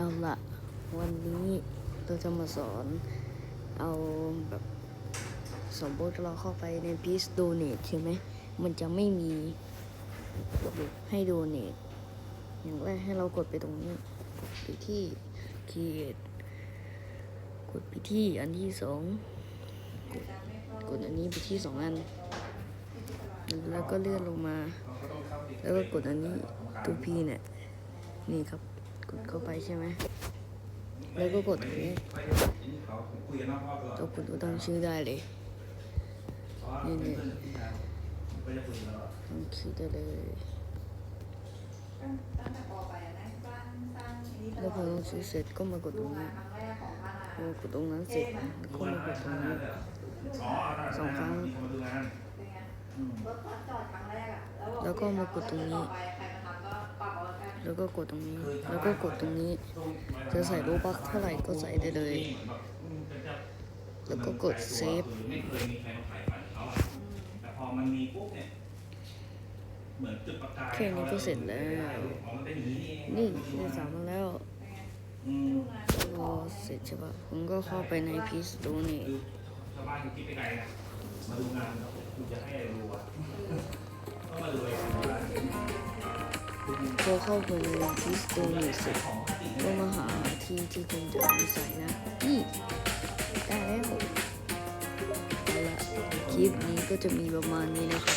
เอาละวันนี้เราจะมาสอนเอาแบบสมมติเราเข้าไปในพีซโดเนทใช่ไหมมันจะไม่มีให้โดเนทอย่างแรกให้เรากดไปตรงนี้ไปที่ create กดไปที่อันที่สองกดกดอันนี้ไปที่สองอัน แล้วก็เลื่อนลงมา แล้วก็กดอันนี้ตัวพีเนี่ยนี่ครับ กดเข้าไปใช่ไหม แล้วก็กดตรงนี้ตัวคุณก็ตั้งชื่อได้เลยนี่นี่ตั้งชื่อได้เลยตั้งแต่ปอไปอะนะสร้างสร้างอันนี้ตแล้วลพออดตั้งชื่อเสร็จก็มากดตดูรงงานี้นครั้งแรกของพานาพอกดตรงนั้นเสร็จแล้วก็มากดตรงนี้สองครั้งเป็นไงรถจอดครั้งแรกอะแล้วแล้วก็มากดตรงนี้ แล้วก็กดตรงนี้ แล้วก็กดตรงนี้ จะใส่รูปบักเท่าไหร่ก็ใส่ได้เลย แล้วก็กดเซฟไม่เคยมีใครมาขายฝันเขาอะแต่พอมันมีปุ๊บเนี่ยเหมือนจุดประกายแค่นี้ก็เสร็จแล้ว นี่ได้สามแล้วอืมพอเสร็จใช่ปะผมก็เข้าไปในพีซดูนี่ชาวบ้านคิดไปไกลนะมาดูงานแล้วคุณจะให้อะไรดูอะ พอเข้าไปในพีซโกเนทเสร็จของจริงก็มาหาที่ที่คุณจะเอาไปใส่นะนี่ได้แล้วเอาละคลิปนี้ก็จะมีประมาณนี้นะครับ